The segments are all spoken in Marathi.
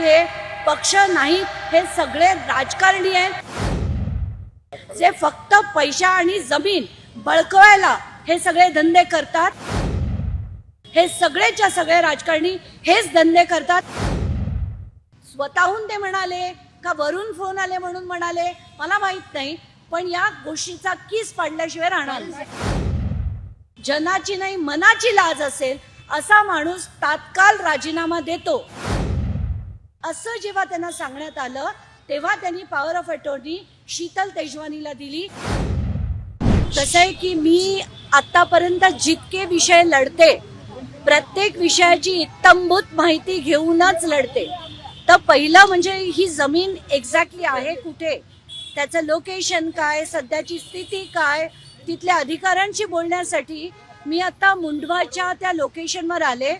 हे पक्ष नाहीत हे सगळे राजकारणी आहेत. जे फक्त पैसा आणि जमीन बळकवायला हे सगळे धंदे करतात हे सगळेच्या सगळे राजकारणी हेच धंदे करतात. स्वतःहून ते म्हणाले का वरून फोन आले म्हणून म्हणाले मला माहीत नाही पण या गोष्टीचा किस पाडल्याशिवाय राहणार नाही. जनाची नाही मनाची लाज असेल असा माणूस तात्काळ राजीनामा देतो. असं जेव्हा त्यांना सांगण्यात आलं तेव्हा त्यांनी पॉवर ऑफ अटॉर्नी शीतल तेजवानीला दिली. कसं आहे की मी आतापर्यंत जितके विषय लढते प्रत्येक विषयाची इत्तंभूत माहिती घेऊनच लढते. तर पहिलं म्हणजे ही जमीन एक्झॅक्टली आहे कुठे? त्याचं लोकेशन काय? सध्याची स्थिती काय? तिथल्या अधिकाऱ्यांशी बोलण्यासाठी मी आता मुंडवाच्या त्या लोकेशनवर आले.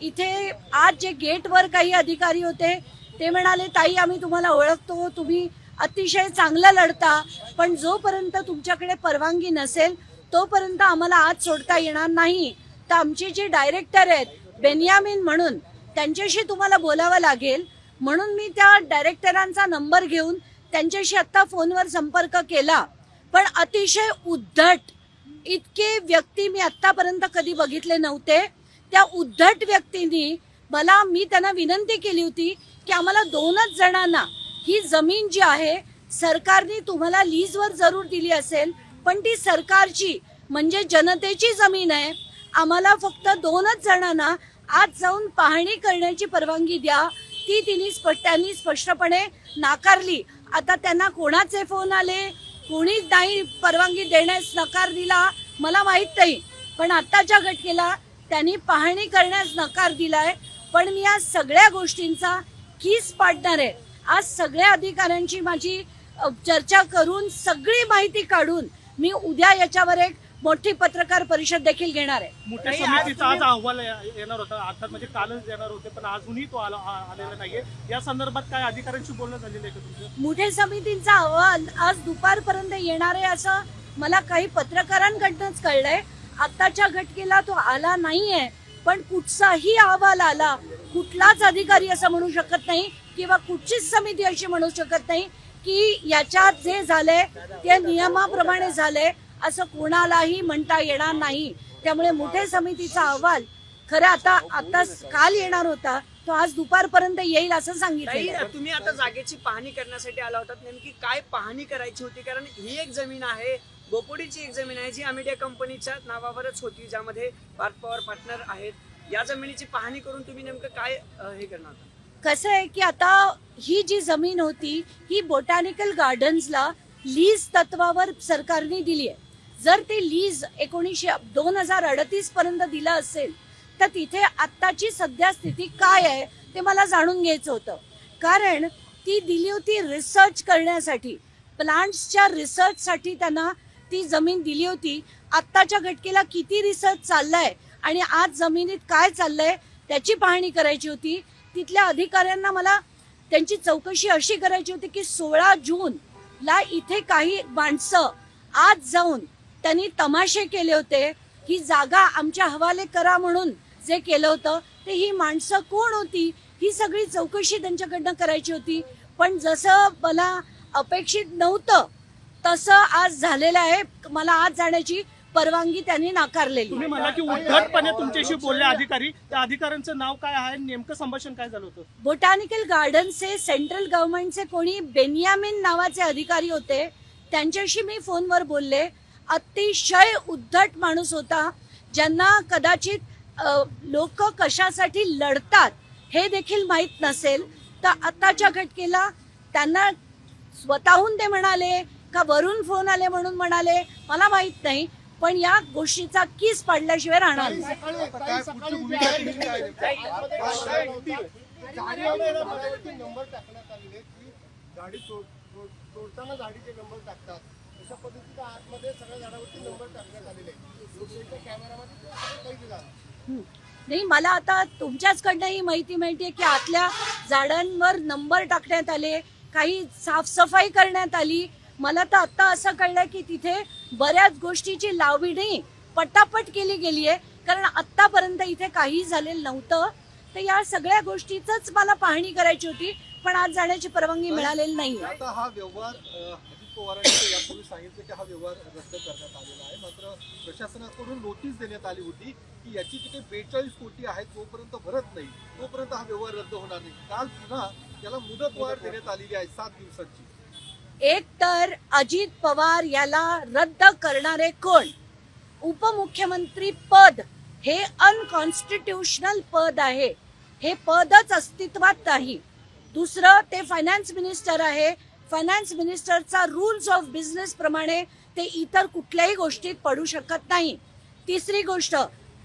इथे आज जे गेटवर काही अधिकारी होते ते म्हणाले ताई आम्ही तुम्हाला ओळखतो तुम्ही अतिशय चांगलं लढता पण जोपर्यंत तुमच्याकडे परवानगी नसेल तोपर्यंत आम्हाला आज सोडता येणार नाही. तर आमचे जे डायरेक्टर आहेत बेनियामिन म्हणून त्यांच्याशी तुम्हाला बोलावं लागेल. म्हणून मी त्या डायरेक्टरांचा नंबर घेऊन त्यांच्याशी आत्ता फोनवर संपर्क केला. पण अतिशय उद्धट इतके व्यक्ती मी आत्तापर्यंत कधी बघितले नव्हते. त्या उद्धट व्यक्तींनी मला मी त्यांना विनंती केली होती की आम्हाला दोनच जणांना ही जमीन जी आहे सरकारने तुम्हाला लीजवर जरूर दिली असेल पण ती सरकारची म्हणजे जनतेची जमीन आहे. आम्हाला फक्त दोनच जणांना आज जाऊन पाहणी करण्याची परवानगी द्या. ती तिने स्पष्ट त्यांनी स्पष्टपणे नाकारली. आता त्यांना कोणाचे फोन आले? कोणीच नाही परवानगी देण्यास नकार दिला. मला माहीत नाही. पण आत्ताच्या घटनेला त्यांनी पाहणी करण्यास नकार दिलाय. पण मी या सगळ्या गोष्टींचा कीस पाडणार आहे. आज सगळ्या अधिकाऱ्यांची माझी चर्चा करून सगळी माहिती काढून मी उद्या याच्यावर एक मोठी पत्रकार परिषद देखील घेणार आहे. मोठ्या समितीचा आज अहवाल ये- येणार होता. अर्थात म्हणजे कालच येणार होते पण अजूनही तो आला आलेला नाहीये. या संदर्भात काय अधिकाऱ्यांशी बोलणं झालेलं आहे का तुमचं? मुठे समितीचा अहवाल आज दुपारपर्यंत येणार आहे असं मला काही पत्रकारांकडनंच कळलंय. आताच्या घटकेला तो आला नाहीये पण कुठचाही अहवाल आला कुठलाच अधिकारी असं म्हणू शकत नाही किंवा कुठचीच समिती अशी म्हणू शकत नाही की याच्यात जे झालंय ते नियमाप्रमाणे झालंय असं कोणालाही म्हणता येणार नाही. त्यामुळे मोठे समितीचा अहवाल खरं आता आता काल येणार होता तो आज दुपारपर्यंत येईल असं सांगितलं तुम्ही आता जागेची पाहणी करण्यासाठी आला होता नेमकी काय पाहणी करायची होती? कारण ही एक जमीन आहे बोपोडीची एक जमीन आहे जी अमिडिया कंपनीच्या नावावरच होती ज्यामध्ये पार्थ पॉवर पार्टनर आहेत. या जमिनीची पाहणी करून तुम्ही नेमकं काय हे करणार? कसं आहे की आता ही जी जमीन होती ही बोटॅनिकल गार्डन्सला लीज तत्वावर सरकारने दिली आहे. जर ते लीज एकोणीसशे दोन हजार अडतीस पर्यंत दिलं असेल तर तिथे आत्ताची सध्या स्थिती काय आहे ते मला जाणून घ्यायचं होतं. कारण ती दिली होती रिसर्च करण्यासाठी. प्लांट्सच्या रिसर्चसाठी त्यांना ती जमीन दिली होती आत्ताच्या घटकेला किती रिसर्च चाललाय आणि आज जमिनीत काय चाललंय त्याची पाहणी करायची होती. तिथल्या अधिकाऱ्यांना मला त्यांची चौकशी अशी करायची होती की सोळा जून ला इथे काही माणसं आज जाऊन त्यांनी तमाशे केले होते. ही जागा आमच्या हवाले करा म्हणून जे केलं होतं ते ही माणसं कोण होती? ही सगळी चौकशी त्यांच्याकडनं करायची होती. पण जसं मला अपेक्षित नव्हतं तसं आज झालेलं आहे. मला आज जाण्याची परवानगी त्यांनी नाकारलेली तुम्ही म्हणला की उद्धटपणे तुमच्याशी बोलले अधिकारी. त्या अधिकाऱ्यांचं नाव काय आहे? नेमकं संभाषण काय झालं होतं? बोटॅनिकल गार्डनचे सेंट्रल गव्हर्नमेंटचे कोणी बेनियामिन नावाचे अधिकारी होते. त्यांच्याशी मी फोनवर बोलले. अतिशय उद्धट माणूस होता ज्यांना कदाचित लोक कशासाठी लढतात हे देखील माहीत नसेल. तर आताच्या घटकेला त्यांना स्वतःहून ते म्हणाले का वरून फोन आले म्हणून म्हणाले? मला माहीत नाही पण या गोष्टीचा किस पाडल्याशिवाय राहणार नाही मला आता तुमच्याचकडनं ही माहिती मिळते की आतल्या झाडांवर नंबर टाकण्यात आले काही साफसफाई करण्यात आली मला तर आता असं कळलंय की तिथे बऱ्याच गोष्टीची लावणी पटापट केली गेली आहे कारण आतापर्यंत इथे काही झालेलं नव्हतं. तर या सगळ्या गोष्टीच मला पाहणी करायची होती पण आज जाण्याची परवानगी मिळालेली नाही आता हा व्यवहार अ, अजित पवारांनी तर यापूर्वी सांगितलं की हा व्यवहार रद्द करण्यात आलेला आहे. मात्र प्रशासनाकडून नोटीस देण्यात आली होती की याची बेचाळीस कोटी आहेत जोपर्यंत भरत नाही. तोपर्यंत हा व्यवहार रद्द होणार नाही. काल पुन्हा याला मुदतवाढ. देण्यात आलेली आहे सात दिवसांची. एक तर अजित पवार याला रद्द करणारे कोण? उपमुख्यमंत्री पद हे अनकॉन्स्टिट्युशनल पद आहे. हे पदच अस्तित्वात नाही. दुसरं ते फायनान्स मिनिस्टर आहे. फायनान्स मिनिस्टरचा रूल्स ऑफ बिझनेस प्रमाणे ते इतर कुठल्याही गोष्टीत पडू शकत नाही. तिसरी गोष्ट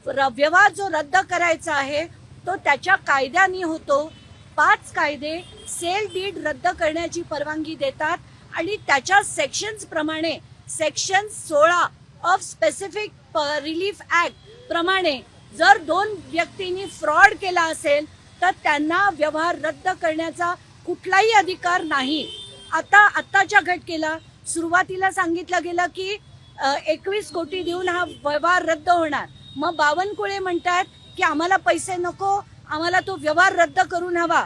र- व्यवहार जो रद्द करायचा आहे तो त्याच्या कायद्याने होतो. पाच कायदे सेल डीड रद्द करण्याची परवानगी देतात. आणि त्याच्या सेक्शन्स प्रमाणे सेक्शन सोळा ऑफ स्पेसिफिक रिलीफ ऍक्ट प्रमाणे जर दोन व्यक्तींनी फ्रॉड केला असेल तर त्यांना व्यवहार रद्द करण्याचा कुठलाही अधिकार नाही. आता आत्ताच्या घटकेला सुरुवातीला सांगितलं गेलं की एकवीस कोटी देऊन हा व्यवहार रद्द होणार. मग बावनकुळे म्हणतात की आम्हाला पैसे नको आम्हाला तो व्यवहार रद्द करून हवा.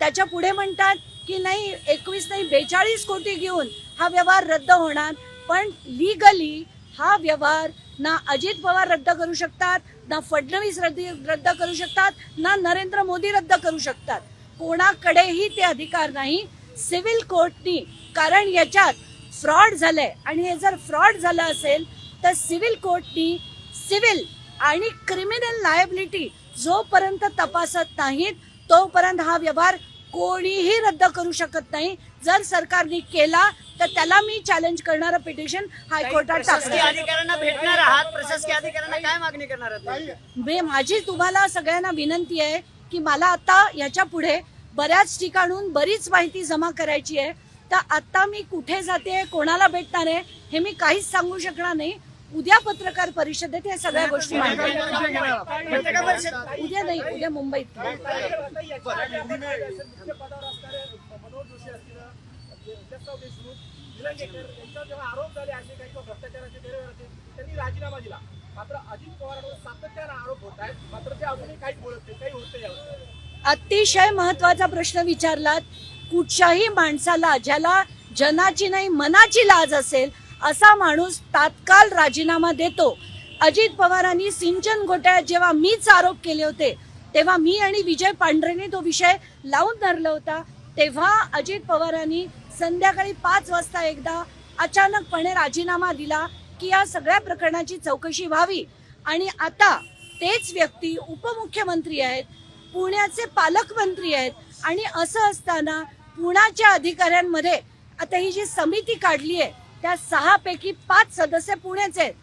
त्याच्या पुढे म्हणतात की नाही एकवीस नाही बेचाळीस कोटी घेऊन हा व्यवहार रद्द होणार. पण लिगली हा व्यवहार ना अजित पवार रद्द करू शकतात ना फडणवीस रद्द रद्द करू शकतात ना नरेंद्र मोदी रद्द करू शकतात. कोणाकडेही ते अधिकार नाही. सिव्हिल कोर्टनी कारण याच्यात फ्रॉड झालंय. आणि हे जर फ्रॉड झालं असेल तर सिव्हिल कोर्टनी सिव्हिल आणि क्रिमिनल लायबिलिटी जोपर्यंत तपासत नाहीत तोपर्यंत हा व्यवहार कोणीही रद्द करू शकत नाही. जर सरकारने केला तर त्याला मी चॅलेंज करणारं पिटिशन हायकोर्टात अधिकाऱ्यांना भेटणार आहात. प्रशासकीय अधिकाऱ्यांना काय मागणी करणार माझी तुम्हाला सगळ्यांना विनंती आहे की मला आता याच्यापुढे बऱ्याच ठिकाणून बरीच माहिती जमा करायची आहे. तर आता मी कुठे जाते कोणाला भेटणार आहे हे मी काहीच सांगू शकणार नाही. उद्या पत्रकार परिषदेत या सगळ्या गोष्टी उद्या नाही उद्या मुंबईत राजीनामा दिला मात्र अजित पवारांवर सातत्यानं आरोप होत आहेत मात्र ते अजूनही बोलत काही होतं अतिशय महत्त्वाचा प्रश्न विचारलात कुठच्याही माणसाला ज्याला जनाची नाही मनाची लाज असेल असा माणूस तात्काळ राजीनामा देतो. अजित पवारांनी सिंचन घोटाळ्यात जेव्हा मीच आरोप केले होते तेव्हा मी आणि विजय पांढरेने तो विषय लावून धरला होता. तेव्हा अजित पवारांनी संध्याकाळी पाच वाजता एकदा अचानकपणे राजीनामा दिला की या सगळ्या प्रकरणाची चौकशी व्हावी. आणि आता तेच व्यक्ती उपमुख्यमंत्री आहेत पुण्याचे पालकमंत्री आहेत आणि असं असताना पुण्याच्या अधिकाऱ्यांमध्ये आता ही जी समिती काढली आहे त्या सहा पैकी पाच सदस्य पुण्याचे आहेत.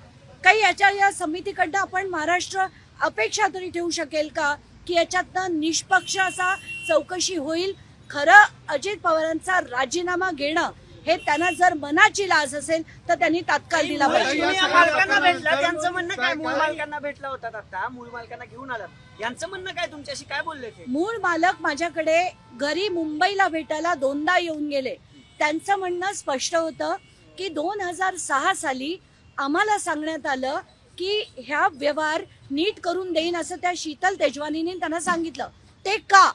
काही याच्या या समितीकडनं आपण महाराष्ट्र अपेक्षा तरी ठेवू शकेल का? की याच्यातनं निष्पक्ष असा चौकशी होईल? खरं अजित पवारांचा राजीनामा घेणं हे त्यांना जर मनाची लाज असेल तर त्यांनी तात्काळ दिला पाहिजे. भेटला. त्यांचं म्हणणं काय? मूळ मालकांना भेटला होता आता. मूळ मालकांना घेऊन आलात यांचं म्हणणं काय? तुमच्याशी काय बोलले ते? मूळ मालक माझ्याकडे घरी मुंबईला भेटायला दोनदा येऊन गेले. त्यांचं म्हणणं स्पष्ट होतं. की दोन हजार सहा साली आम्हाला सांगण्यात आलं की ह्या व्यवहार नीट करून देईन असं त्या शीतल तेजवानीने त्यांना सांगितलं. ते का?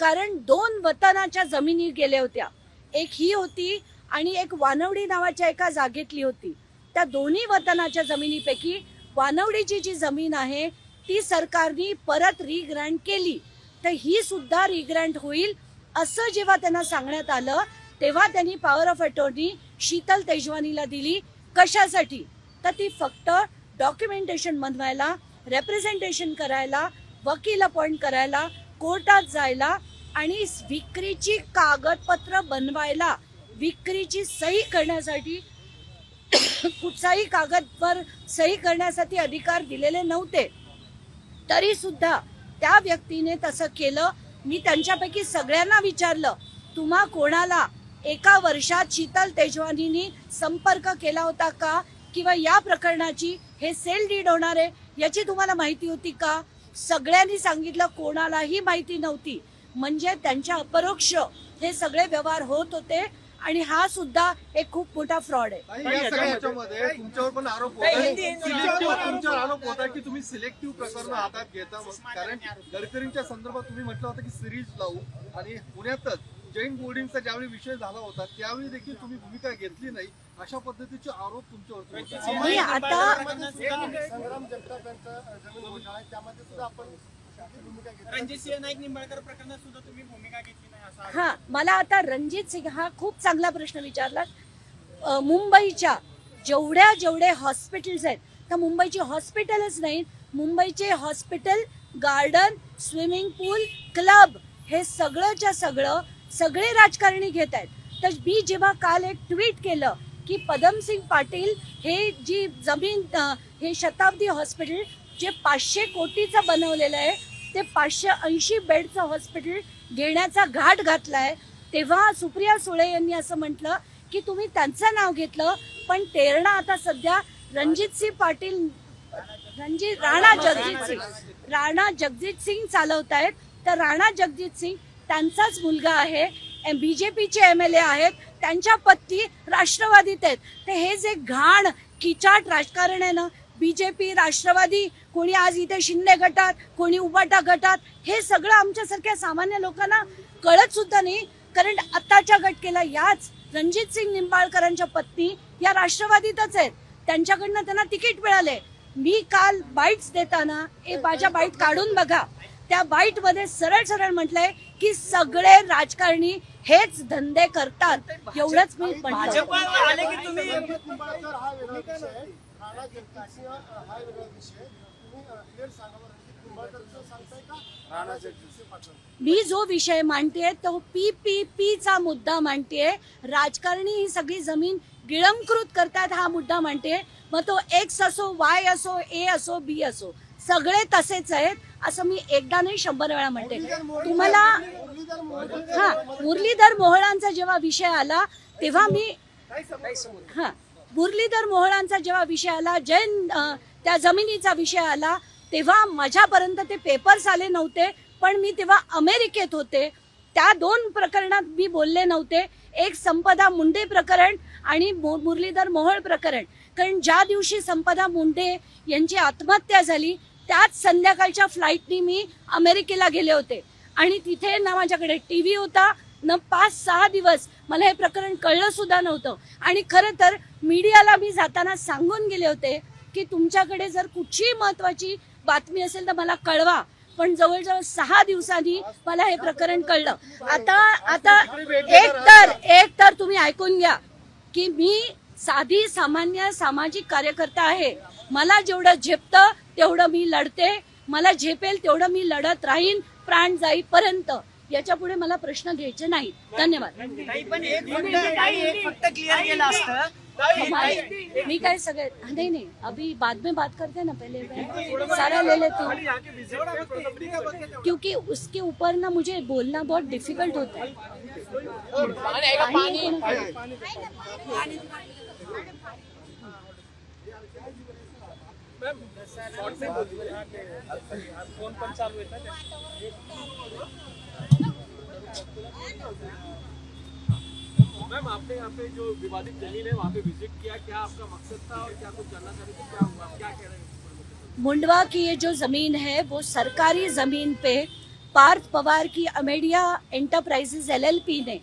कारण दोन वतनाच्या जमिनी गेल्या होत्या. एक ही होती आणि एक वानवडी नावाच्या एका जागेतली होती. त्या दोन्ही वतनाच्या जमिनीपैकी वानवडीची जी जमीन आहे ती सरकारने परत रिग्रँट केली. तर ही सुद्धा रिग्रँट होईल असं जेव्हा त्यांना सांगण्यात आलं तेव्हा त्यांनी पॉवर ऑफ अटॉर्नी शीतल तेजवानीला दिली. कशासाठी? तर ती फक्त डॉक्युमेंटेशन बनवायला रेप्रेझेंटेशन करायला वकील अपॉइंट करायला कोर्टात जायला आणि विक्रीची कागदपत्र बनवायला विक्रीची सही करण्यासाठी कुठचाही कागदवर सही करण्यासाठी अधिकार दिलेले नव्हते. तरी सुद्धा त्या व्यक्तीने तसं केलं. मी त्यांच्यापैकी सगळ्यांना विचारलं तुम्हा कोणाला एका वर्षात शीतल तेजवानीनी संपर्क केला होता का? किंवा या प्रकरणाची हे सेल डीड होणार आहे याची तुम्हाला माहिती होती का? सगळ्यांनी सांगितलं कोणालाही माहिती नव्हती. म्हणजे त्यांच्या अपरोक्ष हे सगळे व्यवहार होत होते आणि हा सुद्धा एक खूप मोठा फ्रॉड आहे. तुमच्यावर पण आरोप होत आहे. सिलेक्टिव्ह तुमच्यावर आरोप होत आहे. की तुम्ही सिलेक्टिव्ह प्रकरण हातात घेता. कारण गडकरींच्या संदर्भात तुम्ही म्हटलं होतं की सिरीज लावू आणि पुण्यातच जैन बोर्डिंगचा ज्यावेळी विषय झाला होता त्यावेळी देखील तुम्ही भूमिका घेतली नाही. अशा पद्धतीचे आरोप तुमच्यावरती संग्राम जमीन घोटाळा आहे. त्यामध्ये सुद्धा आपण आपली भूमिका घेतली. रणजितसिंह नाईक निंबाळकर प्रकरणात सुद्धा तुम्ही भूमिका घेतली नाही असा हा मला आता रणजित सिंग हा खूप चांगला प्रश्न विचारला. अ, मुंबईच्या जेवढ्या जेवढे हॉस्पिटल्स आहेत तर मुंबईची हॉस्पिटलच नाहीत मुंबईचे hospital garden swimming pool club हे सगळंच्या सगळं सगळे राजकारणी घेत आहेत. तर मी जेव्हा काल एक ट्विट केलं की पदमसिंग पाटील हे जी जमीन हे शताब्दी हॉस्पिटल जे पाचशे कोटीचं बनवलेलं आहे ते पाचशे ऐंशी बेडचं हॉस्पिटल घेण्याचा घाट घातला आहे तेव्हा सुप्रिया सुळे यांनी असं म्हटलं की तुम्ही त्यांचं नाव घेतलं पण तेरणा आता सध्या रणजित सिंग पाटील रणजित राणा जगजित सिंग राणा जगजित सिंग चालवत आहेत तर राणा जगजित सिंग त्यांचाच मुलगा आहे. बी जे पीचे एम एल ए आहेत. त्यांच्या पत्नी राष्ट्रवादीत आहेत. तर हे जे घाण किचाट राजकारण आहे ना पी राष्ट्रवादी कोणी आज इथे शिंदे गटात कोणी उबाटा गटात हे सगळं आमच्यासारख्या सामान्य लोकांना कळत सुद्धा नाही. कारण आत्ताच्या घटकेला याच रणजित सिंग निंबाळकरांच्या पत्नी या राष्ट्रवादीतच आहेत. त्यांच्याकडनं त्यांना तिकीट मिळाले मी काल बाईट्स देताना ए माझ्या बाईट काढून बघा. त्या बाईटमध्ये सरळ सरळ म्हटलंय की सगळे राजकारणी हेच धंदे करतात. एवढंच मी हा हा पाटील मी जो विषय मांडते तो पी पी पी चा मुद्दा मांडते राजकारणी ही सगळी जमीन गिळंकृत करतात हा मुद्दा मांडते मग तो एक्स असो वाय असो ए असो बी असो सगळे तसेच आहेत. असं मी एकदा नाही शंभर वेळा म्हणते. तुम्हाला हा मुरलीधर मोहळांचा जेव्हा विषय आला तेव्हा मी हा मुरलीधर मोहळांचा जेव्हा विषय आला जैन त्या जमिनीचा विषय आला तेव्हा माझ्यापर्यंत ते पेपर्स आले नव्हते पण मी तेव्हा अमेरिकेत होते. त्या दोन प्रकरणात मी बोलले नव्हते. एक संपदा मुंडे प्रकरण आणि मुरलीधर मोहोळ प्रकरण. कारण ज्या दिवशी संपदा मुंडे यांची आत्महत्या झाली त्याच संध्याकाळच्या फ्लाईटनी मी अमेरिकेला गेले होते. आणि तिथे ना माझ्याकडे टी व्ही होता न पाच सहा दिवस. मला हे प्रकरण कळलं सुद्धा नव्हतं. आणि खरं तर मीडियाला मी जाताना सांगून गेले होते की तुमच्याकडे जर कुठचीही महत्वाची बातमी असेल तर मला कळवा. पण जवळजवळ सहा दिवसांनी मला हे प्रकरण कळलं. आता आता एक तर एक तर तुम्ही ऐकून घ्या की मी साधी सामान्य सामाजिक कार्यकर्ता आहे. मला जेवढं झेपतं तेवढं मी लढते. मला झेपेल तेवढं मी लढत राहीन प्राण जाईपर्यंत. याच्यापुढे मला प्रश्न घ्यायचे नाही धन्यवाद मी काय सगळे नहीं नहीं. अभी बाद में बात करते हैं ना पहले. सारा ले लेती हूँ क्योंकि उसके ऊपर ना मुझे बोलना बहुत डिफिकल्ट होता है. मैम, आपने यहाँ पे जो विवादित ज़मीन है, वहाँ पे विज़िट किया, क्या आपका मकसद था और क्या कुछ जानना चाहते थे, क्या हुआ, क्या कह रहे हैं? मुंडवा की ये जो ज़मीन है, वो सरकारी ज़मीन पे पार्थ पवार की अमेडिया एंटरप्राइजेस एलएलपी ने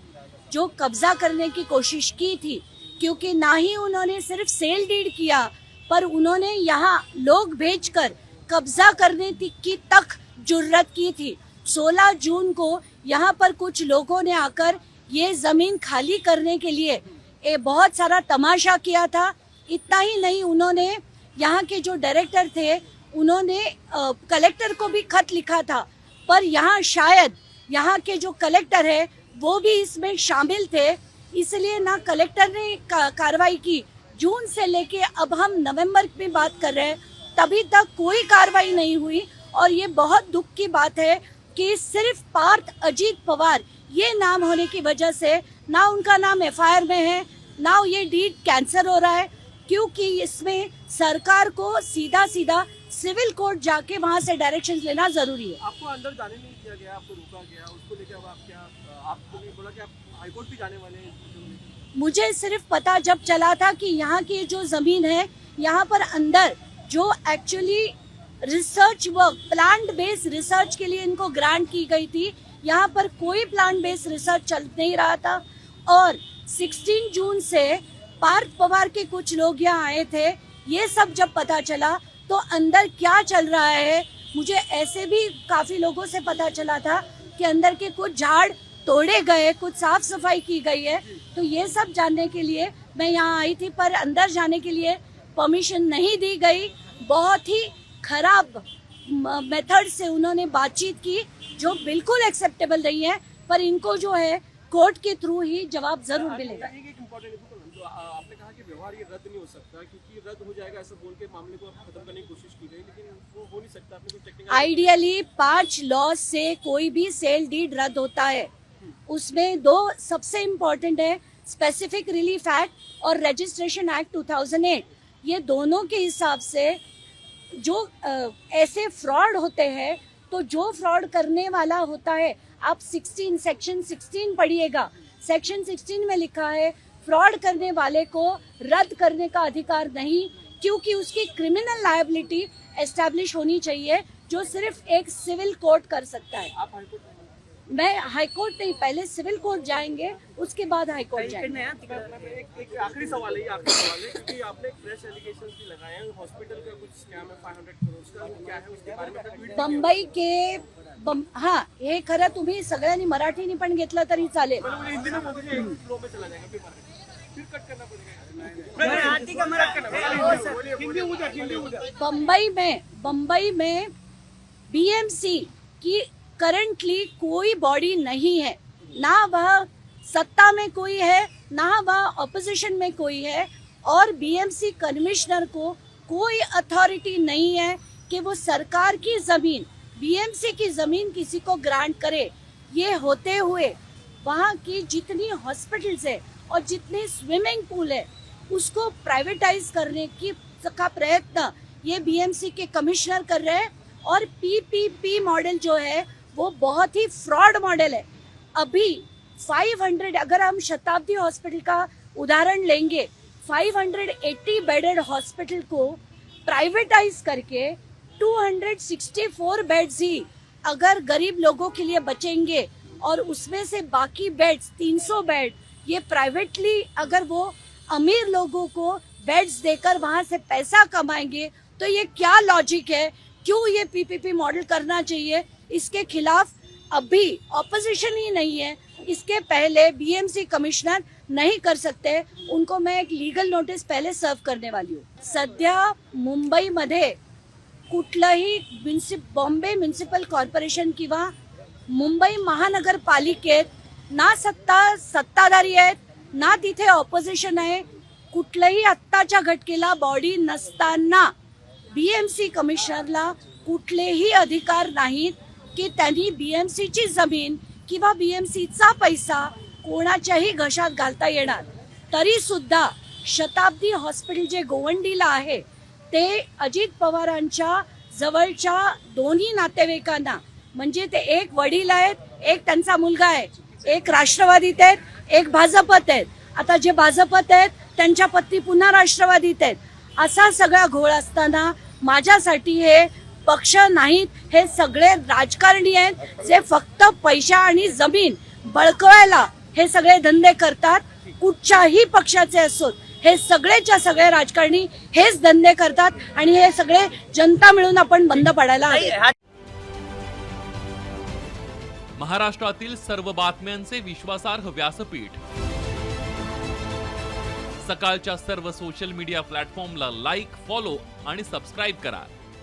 जो कब्जा करने की कोशिश की थी, क्योंकि ना ही उन्होंने सिर्फ़ सेल डीड किया पर उन्होंने यहाँ लोग भेजकर कब्जा करने की तक जुर्रत की थी। 16 जून को यहाँ पर कुछ लोगों ने आकर ये ज़मीन खाली करने के लिए ए बहुत सारा तमाशा किया था। इतना ही नहीं उन्होंने यहाँ के जो डायरेक्टर थे उन्होंने कलेक्टर को भी खत लिखा था। पर यहाँ शायद यहाँ के जो कलेक्टर है वो भी इसमें शामिल थे इसलिए ना कलेक्टर ने का, कार्रवाई की जून से लेके अब हम नवंबर में बात कर रहे हैं, तभी तक कोई कार्रवाई नहीं हुई। और ये बहुत दुख की बात है कि सिर्फ़ पार्थ अजीत पवार, ये नाम होने की वजह से ना उनका नाम एफआईआर में है, ना ये डीड कैंसर हो रहा है, क्योंकि इसमें सरकार को सीधा सीधा सिविल कोर्ट जाके वहाँ से डायरेक्शन लेना ज़रूरी है। आपको अंदर जाने नहीं दिया गया, आपको रोका गया, उसको लेकर आप क्या, आप तुम्हें बोला कि आप हाईकोर्ट भी जाने वाले हैं? मुझे सिर्फ़ पता जब चला था कि यहाँ की जो ज़मीन है, यहाँ पर अंदर जो actually research work plant based research के लिए इनको ग्रांट की गई थी, यहाँ पर कोई प्लांट बेस्ड रिसर्च चल नहीं रहा था। और 16 जून से पार्थ पवार के कुछ लोग यहाँ आए थे, ये सब जब पता चला तो अंदर क्या चल रहा है, मुझे ऐसे भी काफ़ी लोगों से पता चला था कि अंदर के कुछ झाड़ तोड़े गए कुछ साफ़ सफ़ाई की गई है तो ये सब जानने के लिए मैं यहाँ आई थी पर अंदर जाने के लिए परमिशन नहीं दी गई। बहुत ही खराब मेथड से उन्होंने बातचीत की जो बिल्कुल एक्सेप्टेबल नहीं है पर इनको जो है कोर्ट के थ्रू ही जवाब ज़रूर मिलेगा। आ- आपने कहा कि व्यवहार ये रद्द नहीं हो सकता क्योंकि रद्द हो जाएगा ऐसा बोल के मामले को खत्म करने की कोशिश की गई लेकिन वो हो नहीं सकता आइडियली पाँच लॉ से कोई भी सेल डीड रद्द होता है। उसमें दो सबसे इम्पोर्टेंट है स्पेसिफिक रिलीफ एक्ट और रजिस्ट्रेशन एक्ट 2008 ये दोनों के हिसाब से जो ऐसे फ्रॉड होते हैं तो जो फ्रॉड करने वाला होता है, आप 16 सेक्शन 16 पढ़िएगा। सेक्शन 16 में लिखा है फ्रॉड करने वाले को रद्द करने का अधिकार नहीं, क्योंकि उसकी क्रिमिनल लाइबिलिटी एस्टेब्लिश होनी चाहिए, जो सिर्फ़ एक सिविल कोर्ट कर सकता है। में- मैं हाईकोर्ट नहीं पहले सिविल कोर्ट जाएंगे उसके बाद हाईकोर्ट काही जाएंगे। इकडनं या, तिकडं. मैं- मैं एक एक आखिरी सवाल है ये आखिरी सवाल है क्योंकि आपने एक फ्रेश एलिगेशन भी लगाए हैं हॉस्पिटल का कुछ स्कैम है 500 करोड़ का वो क्या है उसके बारे में आपने ट्वीट बंबई के बम हा हे खरं तुम्ही सगळ्यांनी मराठीने पण घेतलं तरी चालेल. मुझे हिंदी में बोल दीजिए एक फ्लो में चला जाएगा फिर मार्केट फिर कट करना पड़ेगा। बरं, हा, ठीक आहे, मराठी हो, सर. हिंदी उधर हिंदी उधर बम्बई में बम्बई में बीएमसी की करंटली कोई बॉडी नहीं है। ना वह सत्ता में कोई है, ना वह ऑपोजिशन में कोई है और बीएमसी कमिश्नर को कोई अथॉरिटी नहीं है कि वो सरकार की ज़मीन बीएमसी की ज़मीन किसी को ग्रांट करे। ये होते हुए वहाँ की जितनी हॉस्पिटल्स है और जितने स्विमिंग पूल है, उसको प्राइवेटाइज करने की का प्रयत्न ये बीएमसी के कमिश्नर कर रहे हैं और पीपीपी मॉडल जो है वो बहुत ही फ्रॉड मॉडल है। अभी 500 अगर हम शताब्दी हॉस्पिटल का उदाहरण लेंगे 580 बेडेड हॉस्पिटल को प्राइवेटाइज करके 264 बेड्स ही अगर गरीब लोगों के लिए बचेंगे और उसमें से बाकी बेड्स 300 बेड, ये प्राइवेटली अगर वो अमीर लोगों को बेड्स देकर वहाँ से पैसा कमाएँगे तो ये क्या लॉजिक है? क्यों ये पीपीपी मॉडल करना चाहिए? इसके खिलाफ अभी ऑपोजिशन ही नहीं है। इसके पहले बीएमसी कमिश्नर नहीं कर सकते। उनको मैं एक लीगल नोटिस पहले सर्व करने वाली हूँ। सध्या मुंबईमध्ये कुठलंही म्युन्सिप बॉम्बे म्युन्सिपल कॉर्पोरेशन किंवा मुंबई महानगरपालिकेत ना सत्ता, सत्ताधारी आहेत, ना तिथे ऑपोजिशन आहे, कुठलंही आत्ताच्या घटकेला बॉडी नसताना बीएमसी कमिशनरला कुठलेही अधिकार नाहीत. की त्यांनी बीएमसीची जमीन किंवा बीएमसीचा पैसा कोणाच्याही घशात घालता येणार. तरी सुद्धा शताब्दी हॉस्पिटल जे गोवंडीला आहे ते अजित पवारांच्या जवळच्या दोन्ही नातेवाईकांना म्हणजे ते एक वडील आहेत एक त्यांचा मुलगा आहे एक राष्ट्रवादीत आहेत एक भाजपत आहेत. आता जे भाजपत आहेत त्यांच्या पत्नी पुन्हा राष्ट्रवादीत आहेत. असा सगळा घोळ असताना माझ्यासाठी हे पक्ष नाहीत हे सगळे राजकारणी आहेत जे फक्त पैसा आणि जमीन बळकवायला हे सगळे धंदे करतात. कुठच्याही पक्षाचे असोत हे सगळेच्या सगळे राजकारणी हेच धंदे करतात आणि हे सगळे जनता मिळून आपण बंद पडायला हवे. महाराष्ट्रातील सर्व बातम्यांचे विश्वासार्ह व्यासपीठ. सकाळच्या सर्व सोशल मीडिया प्लॅटफॉर्मला लाईक फॉलो आणि सबस्क्राईब करा.